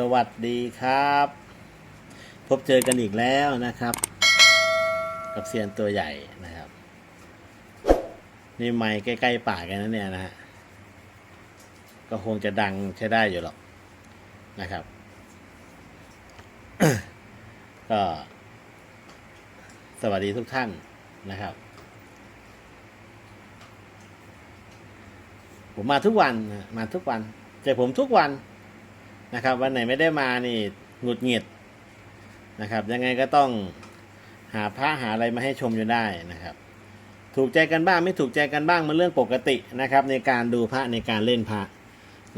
สวัสดีครับ พบเจอกันอีกแล้วนะครับ กับเซียนตัวใหญ่นะครับ นี่ไม้ใกล้ๆปากกันนะเนี่ยนะฮะก็คงจะดังใช้ได้อยู่หรอกนะครับ ก็ สวัสดีทุกท่านนะครับ ผมมาทุกวันมาทุกวันเจอผมทุกวัน นะครับ วันไหนไม่ได้มานี่หงุดหงิดนะครับ ยังไงก็ต้องหาพระหาอะไรมาให้ชมอยู่ได้นะครับ ถูกใจกันบ้างไม่ถูกใจกันบ้างมันเรื่องปกตินะครับ ในการดูพระในการเล่นพระ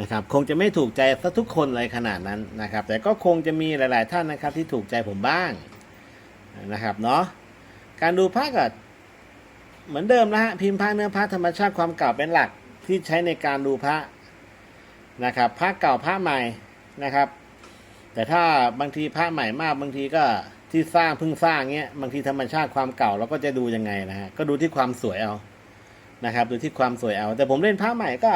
นะครับ คงจะไม่ถูกใจซะทุกคนเลยขนาดนั้นนะครับ แต่ก็คงจะมีหลาย ๆ ท่านนะครับ ที่ถูกใจผมบ้างนะครับเนาะการดูพระก็เหมือนเดิมนะฮะพิมพ์พระเนื้อพระธรรมชาติความเก่าเป็นหลักที่ใช้ในการดูพระนะครับพระเก่าพระใหม่ นะครับ แต่ถ้าบางทีพระใหม่มากบางทีก็ที่สร้างเพิ่งสร้างเงี้ยบางทีธรรมชาติความเก่าเราก็จะดูยังไงนะฮะก็ดูที่ความสวยเอานะครับ ดูที่ความสวยเอา แต่ผมเล่นพระใหม่ก็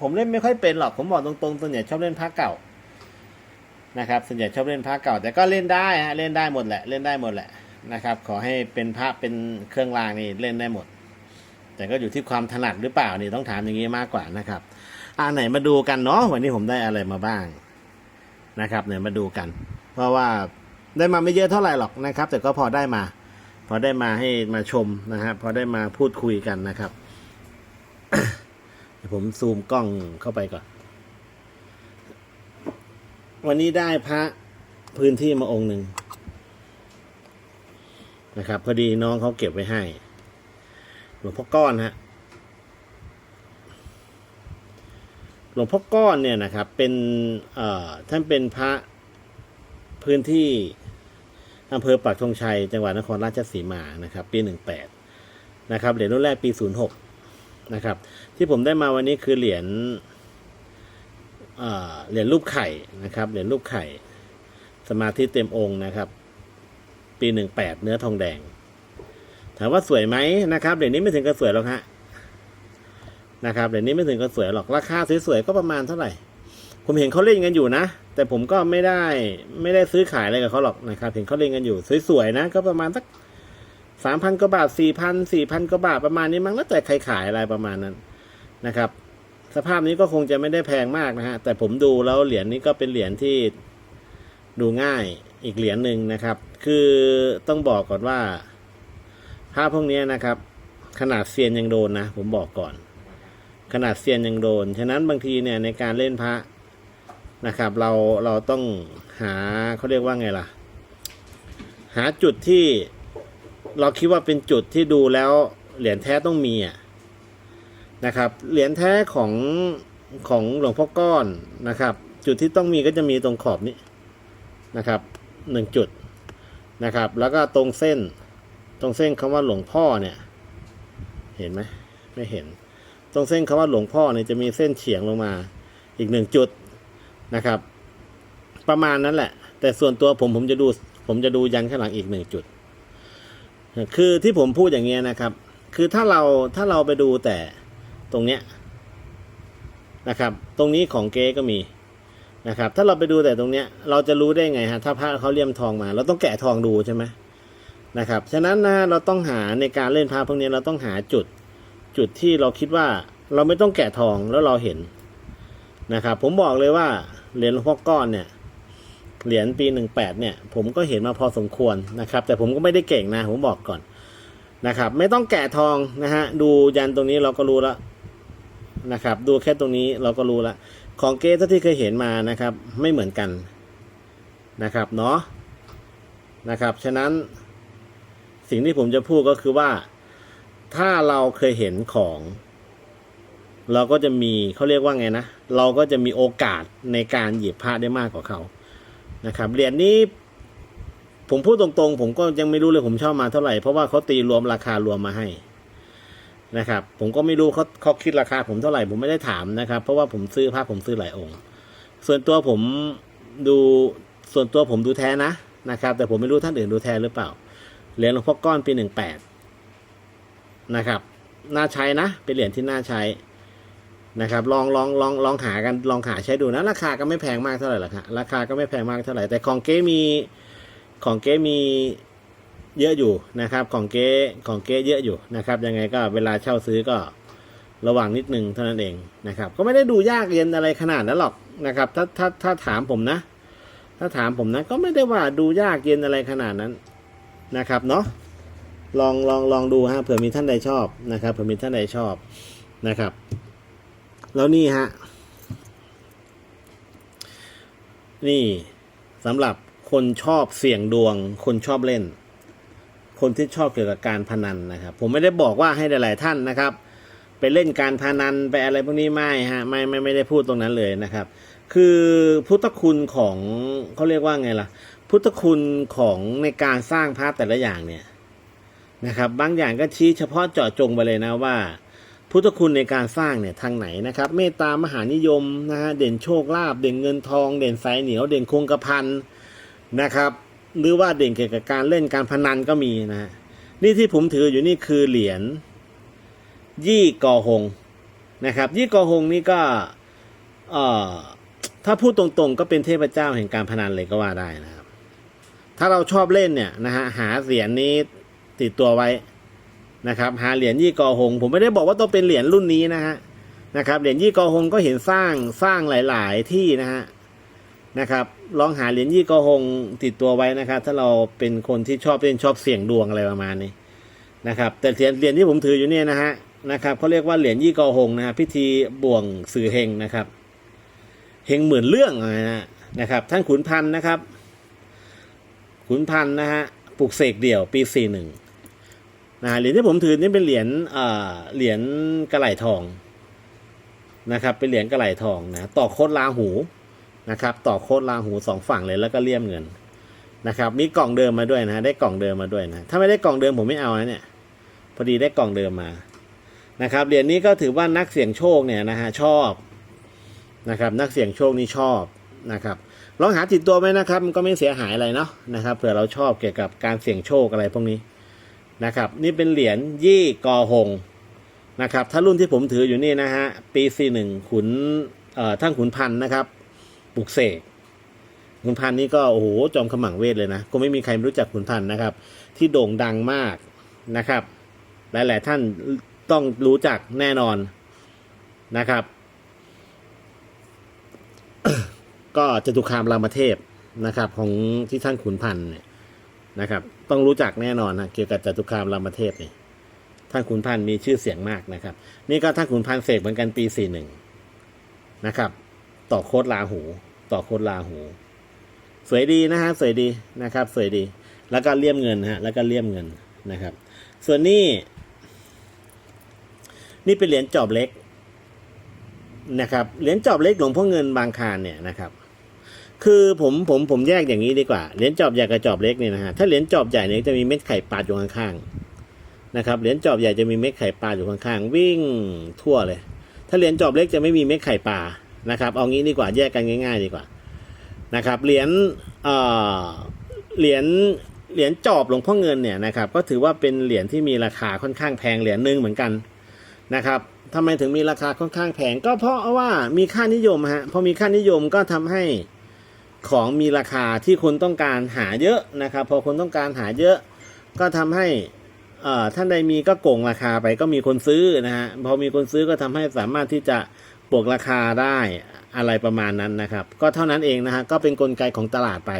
ผมเล่นไม่ค่อยเป็นหรอกผมบอกตรงๆส่วนใหญ่ชอบเล่นพระเก่านะครับส่วนใหญ่ชอบเล่นพระเก่า แต่ก็เล่นได้ฮะเล่นได้หมดแหละเล่นได้หมดแหละนะครับ ขอให้เป็นพระเป็นเครื่องรางนี่เล่นได้หมด แต่ก็อยู่ที่ความถนัดหรือเปล่านี่ต้องถามอย่างนี้มากกว่านะครับอ่าไหนมาดูกันเนาะวันนี้ผมได้อะไรมาบ้าง นะครับไหนมาดูกัน เพราะว่าได้มาไม่เยอะเท่าไหร่หรอกนะครับ แต่ก็พอได้มา พอได้มาให้มาชมนะฮะพอได้มาพูดคุยกันนะครับผมซูมกล้องเข้าไปก่อน วันนี้ได้พระพื้นที่มาองค์หนึ่งนะครับ พอดีน้องเขาเก็บไว้ให้หลวงพ่อก้อนฮะ หลวงพ่อก้อนเนี่ยนะครับเป็นท่านเป็นพระพื้นที่อำเภอปักธงชัย จังหวัดนครราชสีมานะครับปีหนึ่งแปดนะครับเหรียญรุ่นแรกปีศูนย์หกนะครับ ที่ผมได้มาวันนี้คือเหรียญเอ่อเหรียญรูปไข่นะครับเหรียญรูปไข่ สมาธิเต็มองค์นะครับ ปีหนึ่งแปดเนื้อทองแดง ถามว่าสวยไหมนะครับเหรียญนี้ไม่ถึงกับสวยหรอกฮะ นะครับเหรียญนี้ไม่ถึงกับสวยหรอกราคาสวยๆก็ประมาณเท่าไหร่ ผมเห็นเขาเล่นกันอยู่นะ แต่ผมก็ไม่ได้ไม่ได้ซื้อขายอะไรกับเขาหรอกนะครับเห็นเขาเล่นกันอยู่สวยๆนะ ก็ประมาณสักสามพันกว่าบาทสี่พันสี่พันกว่าบาทประมาณนี้มั้งแล้วแต่ใครขายอะไรประมาณนั้นนะครับ สภาพนี้ก็คงจะไม่ได้แพงมากนะฮะแต่ผมดูแล้วเหรียญนี้ก็เป็นเหรียญที่ดูง่ายอีกเหรียญหนึ่งนะครับ คือต้องบอกก่อนว่าภาพพวกนี้นะครับ ขนาดเซียนยังโดนนะ ผมบอกก่อน ขนาดเซียนยังโดน ฉะนั้นบางทีเนี่ยในการเล่นพระนะครับ เราเราต้องหาเขาเรียกว่าไงล่ะ หาจุดที่เราคิดว่าเป็นจุดที่ดูแล้วเหรียญแท้ต้องมีอะนะครับ เหรียญแท้ของของหลวงพ่อก้อนนะครับ จุดที่ต้องมีก็จะมีตรงขอบนี้นะครับหนึ่งจุดนะครับ แล้วก็ตรงเส้นตรงเส้นคำว่าหลวงพ่อเนี่ย เห็นไหมไม่เห็น ตรงเส้นคำว่าหลวงพ่อเนี่ยจะมีเส้นเฉียงลงมาอีกหนึ่งจุดนะครับ ประมาณนั้นแหละ แต่ส่วนตัวผมผมจะดูผมจะดูยันข้างหลังอีกหนึ่งจุด คือที่ผมพูดอย่างเงี้ยนะครับ คือถ้าเราถ้าเราไปดูแต่ตรงเนี้ยนะครับ ตรงนี้ของเก๊ก็มีนะครับ ถ้าเราไปดูแต่ตรงเนี้ย เราจะรู้ได้ไงฮะถ้าพระเขาเลี่ยมทองมา เราต้องแกะทองดูใช่ไหมนะครับ ฉะนั้นนะเราต้องหาในการเล่นพระพวกนี้เราต้องหาจุด จุดที่เราคิดว่าเราไม่ต้องแกะทองแล้วเราเห็นนะครับผมบอกเลยว่าเหรียญหลวงพ่อก้อนเนี่ยเหรียญปีหนึ่งแปดเนี่ย ผมก็เห็นมาพอสมควรนะครับ แต่ผมก็ไม่ได้เก่งนะ ผมบอกก่อนนะครับ ไม่ต้องแกะทองนะฮะดูยันตรงนี้เราก็รู้แล้วนะครับ ดูแค่ตรงนี้เราก็รู้แล้วของเกสที่เคยเห็นมานะครับ ไม่เหมือนกันนะครับเนาะนะครับ ฉะนั้นสิ่งที่ผมจะพูดก็คือว่า ถ้าเราเคยเห็นของ เราก็จะมีเขาเรียกว่าไงนะ เราก็จะมีโอกาสในการหยิบพระได้มากกว่าเขานะครับเหรียญนี้ผมพูดตรงๆ ผมก็ยังไม่รู้เลยผมชอบมาเท่าไหร่ เพราะว่าเขาตีรวมราคารวมมาให้นะครับ ผมก็ไม่รู้เขาเขาคิดราคาผมเท่าไหร่ผมไม่ได้ถามนะครับ เพราะว่าผมซื้อพระผมซื้อหลายองค์ ส่วนตัวผมดูส่วนตัวผมดูแท้นะนะครับ แต่ผมไม่รู้ท่านอื่นดูแท้หรือเปล่าเหรียญหลวงพ่อก้อนปีหนึ่งแปด นะครับ น่าใช้นะ เป็นเหรียญที่น่าใช้นะครับ ลองลองลองลองหากันลองหาใช้ดูนะ ราคาก็ไม่แพงมากเท่าไหร่หรอกฮะราคาก็ไม่แพงมากเท่าไหร่ แต่ของเก๊มีของเก๊มีเยอะอยู่นะครับ ของเก๊ของเก๊เยอะอยู่นะครับ ยังไงก็เวลาเช่าซื้อก็ระวังนิดนึงเท่านั้นเองนะครับ ก็ไม่ได้ดูยากเย็นอะไรขนาดนั้นหรอกนะครับ ถ้าถ้าถ้าถามผมนะ ถ้าถามผมนะก็ไม่ได้ว่าดูยากเย็นอะไรขนาดนั้นนะครับเนาะ ลองลองลองดูฮะเผื่อมีท่านใดชอบนะครับเผื่อมีท่านใดชอบนะครับ แล้วนี่ฮะนี่สำหรับคนชอบเสี่ยงดวง คนชอบเล่น คนที่ชอบเกี่ยวกับการพนันนะครับ ผมไม่ได้บอกว่าให้หลาย ๆ ท่านนะครับ ไปเล่นการพนันไปอะไรพวกนี้ไม่ฮะไม่ไม่ไม่ได้พูดตรงนั้นเลยนะครับ คือพุทธคุณของเขาเรียกว่าไงล่ะ พุทธคุณของในการสร้างพระแต่ละอย่างเนี่ย นะครับ บางอย่างก็ชี้เฉพาะเจาะจงไปเลยนะว่า พุทธคุณในการสร้างเนี่ยทางไหนนะครับ เมตตามหานิยมนะฮะเด่นโชคลาภเด่นเงินทอง เด่นสายเหนียว เด่นคงกระพันนะครับ หรือว่าเด่นเกี่ยวกับการเล่นการพนันก็มีนะฮะนี่ที่ผมถืออยู่นี่คือเหรียญยี่กอหงนะครับ ยี่กอหงนี่ก็เอ่อถ้าพูดตรงๆ ก็เป็นเทพเจ้าแห่งการพนันเลยก็ว่าได้นะครับ ถ้าเราชอบเล่นเนี่ยนะฮะหาเหรียญนี้ ติดตัวไว้นะครับ หาเหรียญยี่กอหง ผมไม่ได้บอกว่าต้องเป็นเหรียญรุ่นนี้นะฮะนะครับเหรียญยี่กอหงก็เห็นสร้างสร้างหลาย ๆ ที่นะฮะนะครับ ลองหาเหรียญยี่กอหงติดตัวไว้นะครับ ถ้าเราเป็นคนที่ชอบเล่นชอบเสี่ยงดวงอะไรประมาณนี้นะครับ แต่เหรียญเหรียญที่ผมถืออยู่เนี่ยนะฮะนะครับเขาเรียกว่าเหรียญยี่กอหงนะฮะพิธีบ่วงสื่อเฮงนะครับเฮงเหมือนเรื่องอะไรนะนะครับ ท่านขุนพันธ์นะครับ ขุนพันธ์นะฮะปลุกเสกเดี่ยวปีสี่หนึ่ง นะเหรียญที่ผมถือนี่เป็นเหรียญเหรียญกระไหลทองนะครับ เป็นเหรียญกระไหลทองนะต่อโคตรลาหูนะครับ ต่อโคตรลาหูสองฝั่งเลยแล้วก็เลี่ยมเงินนะครับ มีกล่องเดิมมาด้วยนะได้กล่องเดิมมาด้วยนะถ้าไม่ได้กล่องเดิมผมไม่เอานะเนี่ยพอดีได้กล่องเดิมมานะครับเหรียญนี้ก็ถือว่านักเสี่ยงโชคเนี่ยนะฮะชอบนะครับ นักเสี่ยงโชคนี่ชอบนะครับลองหาติดตัวไหมนะครับ มันก็ไม่เสียหายอะไรเนาะนะครับเผื่อเราชอบเกี่ยวกับการเสี่ยงโชคอะไรพวกนี้ นะครับ นี่เป็นเหรียญยี่กอหงนะครับ ถ้ารุ่นที่ผมถืออยู่นี่นะฮะ ปีสี่หนึ่งขุนเอ่อท่านขุนพันธ์นะครับปลุกเสกขุนพันธ์นี่ก็โอ้โหจอมขมังเวทเลยนะก็ไม่มีใครรู้จักขุนพันธ์นะครับ ที่โด่งดังมากนะครับ หลาย ๆ ท่านต้องรู้จักแน่นอนนะครับ ก็จตุคามรามเทพนะครับ ของที่ท่านขุนพันธ์เนี่ย นะครับ ต้องรู้จักแน่นอนนะเกี่ยวกับจตุคามรามเทพนี่ท่านขุนพันธ์มีชื่อเสียงมากนะครับ นี่ก็ท่านขุนพันธ์เสกเหมือนกันปีสี่หนึ่งนะครับ ต่อโคตรลาหู ต่อโคตรลาหู สวยดีนะฮะสวยดีนะครับ สวยดี แล้วก็เลี่ยมเงินฮะแล้วก็เลี่ยมเงินนะครับ ส่วนนี้ นี่เป็นเหรียญจอบเล็กนะครับเหรียญจอบเล็กหลวงพ่อเงินบางคานเนี่ยนะครับ คือผมผมผมแยกอย่างนี้ดีกว่า เหรียญจอบใหญ่กับจอบเล็กเนี่ยนะฮะ ถ้าเหรียญจอบใหญ่เนี่ยจะมีเม็ดไข่ปลาอยู่ข้างๆนะครับ เหรียญจอบใหญ่จะมีเม็ดไข่ปลาอยู่ข้างๆ วิ่งทั่วเลย ถ้าเหรียญจอบเล็กจะไม่มีเม็ดไข่ปลา นะครับ เอางี้ดีกว่า แยกกันง่าย ๆ ดีกว่า นะครับ เหรียญ เอ่อ เหรียญ เหรียญจอบหลวงพ่อเงินเนี่ยนะครับ ก็ถือว่าเป็นเหรียญที่มีราคาค่อนข้างแพงเหรียญหนึ่งเหมือนกันนะครับทำไมถึงมีราคาค่อนข้างแพง ก็เพราะว่ามีค่านิยมฮะ พอมีค่านิยมก็ทำให้ ของมีราคาที่คนต้องการหาเยอะนะครับ พอคนต้องการหาเยอะ ก็ทำให้ท่านใดมีก็โกงราคาไปก็มีคนซื้อนะฮะพอมีคนซื้อก็ทำให้สามารถที่จะบวกราคาได้อะไรประมาณนั้นนะครับ ก็เท่านั้นเองนะฮะก็เป็นนกลไกของตลาดไป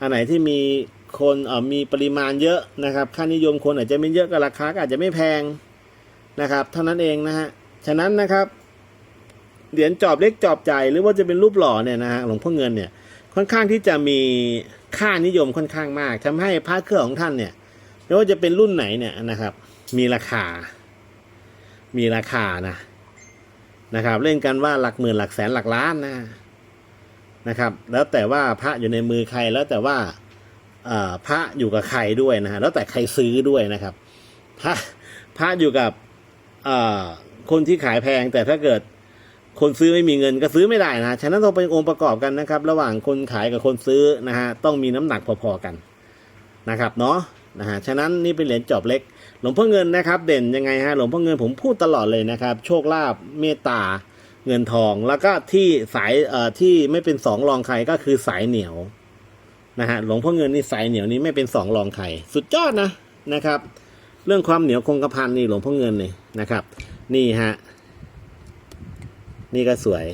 อันไหนที่มีคนเอ่อมีปริมาณเยอะนะครับ ค่านิยมคนอาจจะไม่เยอะก็ราคาก็อาจจะไม่แพงนะครับ เท่านั้นเองนะฮะฉะนั้นนะครับเหรียญจอบเล็กจอบใหญ่หรือว่าจะเป็นรูปหล่อเนี่ยนะฮะหลวงพ่อเงินเนี่ย ค่อนข้างที่จะมีค่านิยมค่อนข้างมากทำให้พระเครื่องของท่านเนี่ยไม่ว่าจะเป็นรุ่นไหนเนี่ยนะครับ มีราคา มีราคานะนะครับ เล่นกันว่าหลักหมื่นหลักแสนหลักล้านนะนะครับ แล้วแต่ว่าพระอยู่ในมือใครแล้วแต่ว่าพระอยู่กับใครด้วยนะฮะแล้วแต่ใครซื้อด้วยนะครับ พระพระอยู่กับคนที่ขายแพงแต่ถ้าเกิด คนซื้อไม่มีเงินก็ซื้อไม่ได้นะฉะนั้นต้องเป็นองค์ประกอบกันนะครับ ระหว่างคนขายกับคนซื้อนะฮะต้องมีน้ำหนักพอๆกันนะครับเนาะนะฮะฉะนั้นนี่เป็นเหรียญจอบเล็ก หลวงพ่อเงินนะครับ เด่นยังไงฮะหลวงพ่อเงินผมพูดตลอดเลยนะครับ โชคลาภเมตตาเงินทอง แล้วก็ที่สายเอ่อที่ไม่เป็นสองรองใครก็คือสายเหนียวนะฮะหลวงพ่อเงินนี่สายเหนียวนี้ไม่เป็นสองรองใครสุดยอดนะนะครับ เรื่องความเหนียวคงกระพันนี่หลวงพ่อเงินนี่นะครับ นี่ฮะ นี่ก็สวย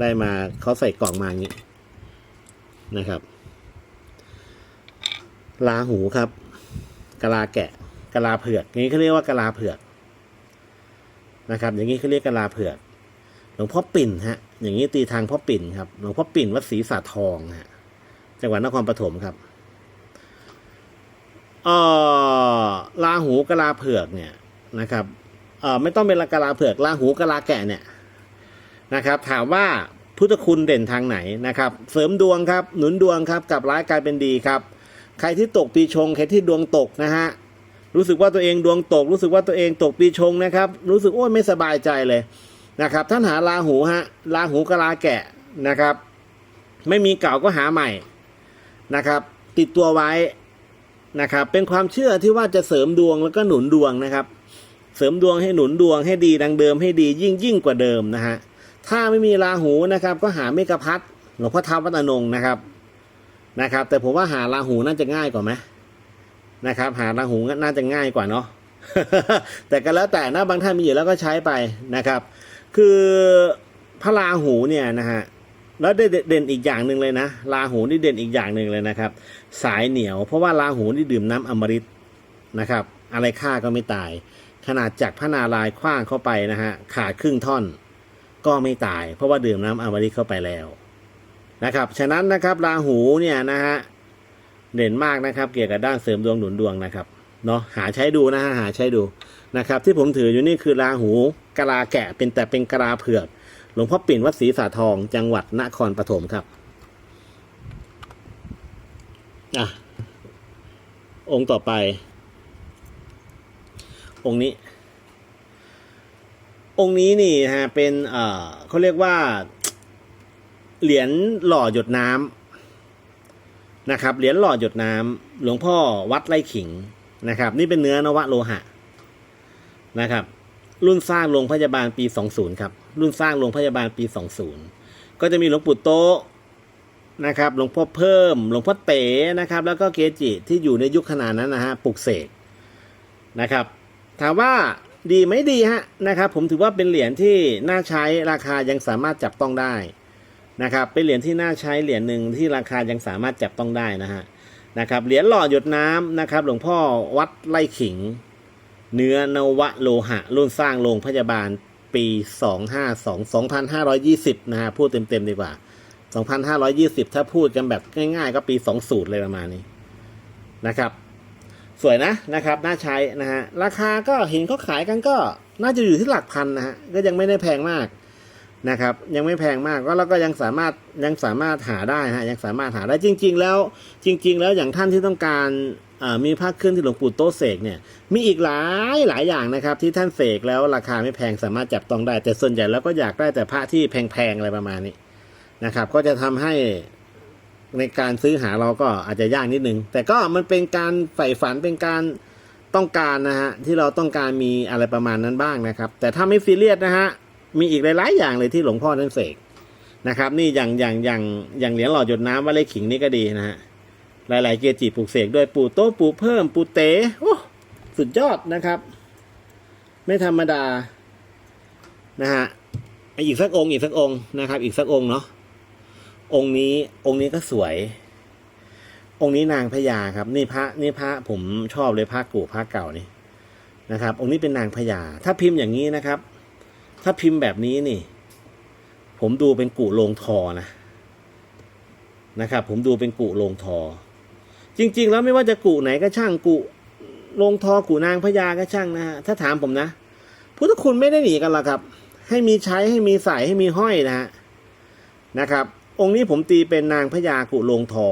ได้มาเขาใส่กล่องมาอย่างนี้นะครับลาหูครับกะลาแกะกะลาเผือกอย่างนี้เขาเรียกว่ากะลาเผือกนะครับ อย่างนี้เขาเรียกกะลาเผือกหลวงพ่อปิ่นฮะ อย่างนี้ตีทางพ่อปิ่นครับหลวงพ่อปิ่นวัดศรีสาทองฮะจังหวัดนครปฐมครับเอ่อลาหูกะลาเผือกเนี่ยนะครับเอ่อไม่ต้องเป็นกะลาเผือกลาหูกะลาแกะเนี่ย นะครับ ถามว่าพุทธคุณเด่นทางไหนนะครับ เสริมดวงครับ หนุนดวงครับกลับร้ายกลายเป็นดีครับ ใครที่ตกปีชงใครที่ดวงตกนะฮะรู้สึกว่าตัวเองดวงตก รู้สึกว่าตัวเองตกปีชงนะครับ รู้สึกโอ้ยไม่สบายใจเลยนะครับท่านหาราหูฮะราหูกะลาแกะนะครับ ไม่มีเก่าก็หาใหม่นะครับ ติดตัวไว้นะครับ เป็นความเชื่อที่ว่าจะเสริมดวงแล้วก็หนุนดวงนะครับ เสริมดวงให้หนุนดวงให้ดีดังเดิมให้ดียิ่งยิ่งกว่าเดิมนะฮะ ถ้าไม่มีราหูนะครับ ก็หาเมกะพัดหลวงพ่อท้าววัดอนงนะครับนะครับ แต่ผมว่าหาราหูน่าจะง่ายกว่าไหมนะครับ หาราหูน่าจะง่ายกว่าเนาะแต่ก็แล้วแต่นะบางท่านมีอยู่แล้วก็ใช้ไปนะครับ คือพระราหูเนี่ยนะฮะแล้วเด่นเด่นอีกอย่างหนึ่งเลยนะราหูนี่เด่นอีกอย่างหนึ่งเลยนะครับ สายเหนียว เพราะว่าราหูนี่ดื่มน้ำอมฤตนะครับ อะไรฆ่าก็ไม่ตาย ขนาดจากพระนารายคว้างเข้าไปนะฮะขาดครึ่งท่อน ก็ไม่ตาย เพราะว่าดื่มน้ำอมฤตเข้าไปแล้วนะครับ ฉะนั้นนะครับราหูเนี่ยนะฮะเด่นมากนะครับ เกี่ยวกับด้านเสริมดวงหนุนดวงนะครับเนาะหาใช้ดูนะฮะหาใช้ดูนะครับ ที่ผมถืออยู่นี่คือราหูกะลาแกะเป็นแต่เป็นกะลาเผือกหลวงพ่อปิ่นวัดศรีสาทองจังหวัดนครปฐมครับอะองค์ต่อไป องค์นี้ องค์นี้นี่ฮะเป็นเอ่อเขาเรียกว่า เหรียญหล่อหยดน้ำนะครับเหรียญหล่อหยดน้ำหลวงพ่อวัดไร่ขิงนะครับ นี่เป็นเนื้อนวโลหะนะครับ รุ่นสร้างโรงพยาบาลปี 20 ครับ รุ่นสร้างโรงพยาบาลปี 20 ก็จะมีหลวงปู่โตนะครับ หลวงพ่อเพิ่ม หลวงพ่อเต๋นะครับ แล้วก็เกจิที่อยู่ในยุคขนาดนั้นนะฮะปลุกเสกนะครับ ถามว่า ดีไหมดีฮะนะครับ ผมถือว่าเป็นเหรียญที่น่าใช้ราคายังสามารถจับต้องได้นะครับเป็นเหรียญที่น่าใช้เหรียญหนึ่งที่ราคายังสามารถจับต้องได้นะฮะนะครับเหรียญหล่อหยดน้ำนะครับ หลวงพ่อวัดไร่ขิง เนื้อนวโลหะ รุ่นสร้างโรงพยาบาลปี 252 2520 นะฮะพูดเต็มๆดีกว่า 2520 ถ้าพูดกันแบบง่ายๆ ก็ปี 20 เลยประมาณนี้นะครับ สวยนะนะครับน่าใช้นะฮะราคาก็เห็นเขาขายกันก็น่าจะอยู่ที่หลักพันนะฮะก็ยังไม่ได้แพงมากนะครับ ยังไม่แพงมากก็แล้วก็ยังสามารถยังสามารถหาได้ฮะยังสามารถหาได้จริง ๆ แล้วจริง ๆ แล้วอย่างท่านที่ต้องการมีพระเครื่องที่หลวงปู่โตเสกเนี่ยมีอีกหลายหลายอย่างนะครับ ที่ท่านเสกแล้วราคาไม่แพงสามารถจับต้องได้ แต่ส่วนใหญ่แล้วก็อยากได้แต่พระที่แพงๆอะไรประมาณนี้นะครับ ก็จะทำให้ ในการซื้อหาเราก็อาจจะยากนิดนึง แต่ก็มันเป็นการใฝ่ฝันเป็นการต้องการนะฮะที่เราต้องการมีอะไรประมาณนั้นบ้างนะครับ แต่ถ้าไม่ซีเรียสนะฮะมีอีกหลายๆอย่างเลยที่หลวงพ่อท่านเสกนะครับ นี่อย่างอย่างอย่างอย่างเหรียญหล่อหยดน้ำวัดไร่ขิงนี่ก็ดีนะฮะหลาย ๆ เกจิปลูกเสกด้วยปู่โตะปู่เพิ่มปู่เต๋โอ้สุดยอดนะครับ ไม่ธรรมดานะฮะอีกสักองค์อีกสักองค์นะครับ อีกสักองค์เนาะ องค์นี้องค์นี้ก็สวย องค์นี้นางพญาครับ นี่พระนี่พระผมชอบเลยพระกู่พระเก่านี่นะครับ องค์นี้เป็นนางพญาถ้าพิมพ์อย่างนี้นะครับ ถ้าพิมพ์แบบนี้นี่ ผมดูเป็นกุโลงทอนะนะครับ ผมดูเป็นกุโลงทอ จริง ๆ แล้วไม่ว่าจะกุไหนก็ช่างกุลงทอกุนางพญาก็ช่างนะฮะถ้าถามผมนะพุทธคุณไม่ได้หนีกันหรอกครับ ให้มีใช้ให้มีใส่ให้มีห้อยนะฮะนะครับ องค์นี้ผมตีเป็นนางพญากุโลงทอ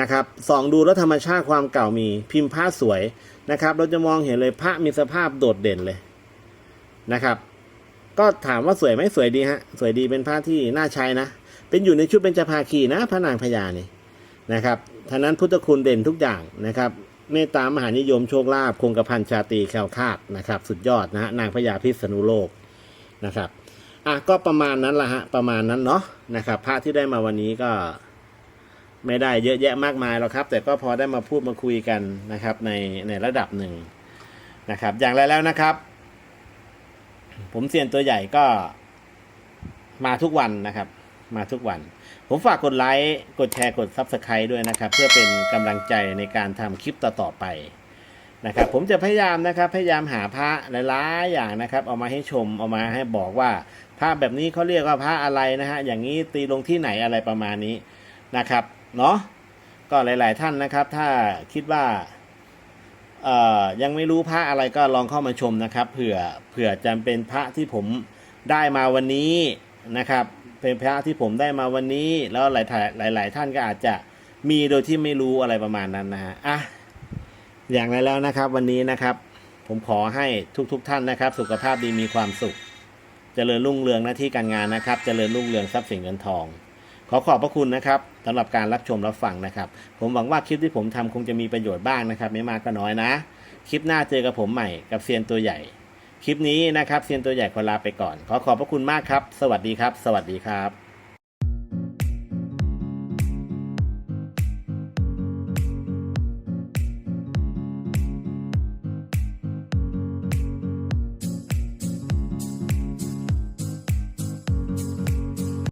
นะครับส่องดูแล้วธรรมชาติความเก่ามีพิมพ์ผ้าสวยนะครับ เราจะมองเห็นเลยพระมีสภาพโดดเด่นเลยนะครับ ก็ถามว่าสวยไหมสวยดีฮะสวยดีเป็นผ้าที่น่าใช้นะ เป็นอยู่ในชุดเป็นจภาคีนะพระนางพญานี่นะครับท่านั้นพุทธคุณเด่นทุกอย่างนะครับเมตตามหานิยมโชคลาภคงกระพันชาตีแคล้วคลาดนะครับ สุดยอดนะฮะนางพญาพิษณุโลกนะครับ อะก็ประมาณนั้นละฮะประมาณนั้นเนาะนะครับพระที่ได้มาวันนี้ก็ไม่ได้เยอะแยะมากมายหรอกครับ แต่ก็พอได้มาพูดมาคุยกันนะครับ ในในระดับหนึ่งนะครับ อย่างไรแล้วนะครับ ผมเซียนตัวใหญ่ก็มาทุกวันนะครับ มาทุกวัน ผมฝากกดไลค์กดแชร์กด Subscribe ด้วยนะครับ เพื่อเป็นกำลังใจในการทำคลิปต่อๆไปนะครับ ผมจะพยายามนะครับ พยายามหาพระหลายๆอย่างนะครับ เอามาให้ชมเอามาให้บอกว่า พระแบบนี้เขาเรียกว่าพระอะไรนะฮะ อย่างนี้ตีลงที่ไหนอะไรประมาณนี้นะครับ เนาะ ก็หลาย ๆ ท่านนะครับ ถ้าคิดว่าเออยังไม่รู้พระอะไรก็ลองเข้ามาชมนะครับเผื่อเผื่อจะเป็นพระที่ผมได้มาวันนี้นะครับ เป็นพระที่ผมได้มาวันนี้ แล้วหลายหลายหลายๆท่านก็อาจจะมีโดยที่ไม่รู้อะไรประมาณนั้นนะฮะอะอย่างไรแล้วนะครับ วันนี้นะครับ ผมขอให้ทุก ๆทท่านนะครับ สุขภาพดีมีความสุข เจริญรุ่งเรืองหน้าที่การงานนะครับ เจริญรุ่งเรืองทรัพย์สินเงินทอง ขอขอบพระคุณนะครับสำหรับการรับชมรับฟังนะครับ ผมหวังว่าคลิปที่ผมทำคงจะมีประโยชน์บ้างนะครับ ไม่มากก็น้อยนะ คลิปหน้าเจอกับผมใหม่กับเซียนตัวใหญ่ คลิปนี้นะครับเซียนตัวใหญ่ขอลาไปก่อน ขอขอบพระคุณมากครับ สวัสดีครับ สวัสดีครับ